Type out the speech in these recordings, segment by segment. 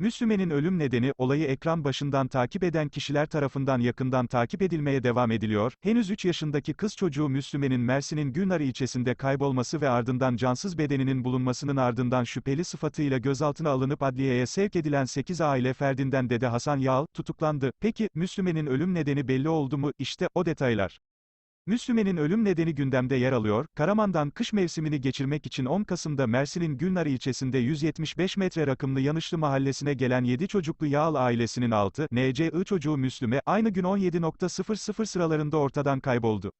Müslüme'nin ölüm nedeni, olayı ekran başından takip eden kişiler tarafından yakından takip edilmeye devam ediliyor. Henüz 3 yaşındaki kız çocuğu Müslüme'nin Mersin'in Gülnar ilçesinde kaybolması ve ardından cansız bedeninin bulunmasının ardından şüpheli sıfatıyla gözaltına alınıp adliyeye sevk edilen 8 aile ferdinden Dede Hasan Yağal, tutuklandı. Peki, Müslüme'nin ölüm nedeni belli oldu mu? İşte, o detaylar. Müslüme'nin ölüm nedeni gündemde yer alıyor, Karaman'dan kış mevsimini geçirmek için 10 Kasım'da Mersin'in Gülnar ilçesinde 175 metre rakımlı Yanışlı mahallesine gelen 7 çocuklu Yağal ailesinin 6, NCI çocuğu Müslüme, aynı gün 17.00 sıralarında ortadan kayboldu.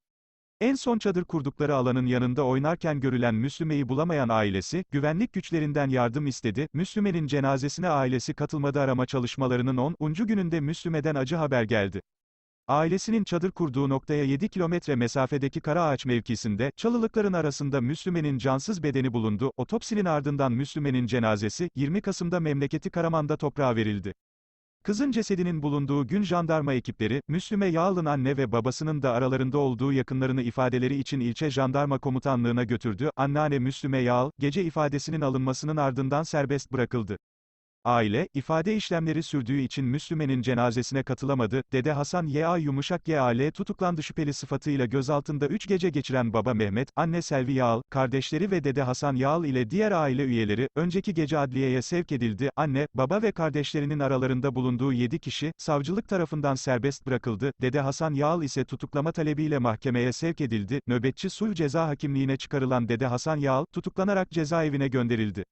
En son çadır kurdukları alanın yanında oynarken görülen Müslüme'yi bulamayan ailesi, güvenlik güçlerinden yardım istedi, Müslüme'nin cenazesine ailesi katılmadı arama çalışmalarının 10. gününde Müslüme'den acı haber geldi. Ailesinin çadır kurduğu noktaya 7 kilometre mesafedeki Karaağaç mevkisinde, çalılıkların arasında Müslüme'nin cansız bedeni bulundu, otopsinin ardından Müslüme'nin cenazesi, 20 Kasım'da memleketi Karaman'da toprağa verildi. Kızın cesedinin bulunduğu gün jandarma ekipleri, Müslüme Yağal'ın anne ve babasının da aralarında olduğu yakınlarını ifadeleri için ilçe jandarma komutanlığına götürdü, anneanne Müslüme Yağal, gece ifadesinin alınmasının ardından serbest bırakıldı. Aile, ifade işlemleri sürdüğü için Müslüme'nin cenazesine katılamadı, Dede Hasan Y.A. Yumuşak Y.A.L. tutuklandı şüpheli sıfatıyla gözaltında 3 gece geçiren baba Mehmet, anne Selvi Yağal, kardeşleri ve Dede Hasan Yağal ile diğer aile üyeleri, önceki gece adliyeye sevk edildi, anne, baba ve kardeşlerinin aralarında bulunduğu 7 kişi, savcılık tarafından serbest bırakıldı, Dede Hasan Yağal ise tutuklama talebiyle mahkemeye sevk edildi, nöbetçi sulh ceza hakimliğine çıkarılan Dede Hasan Yağal, tutuklanarak cezaevine gönderildi.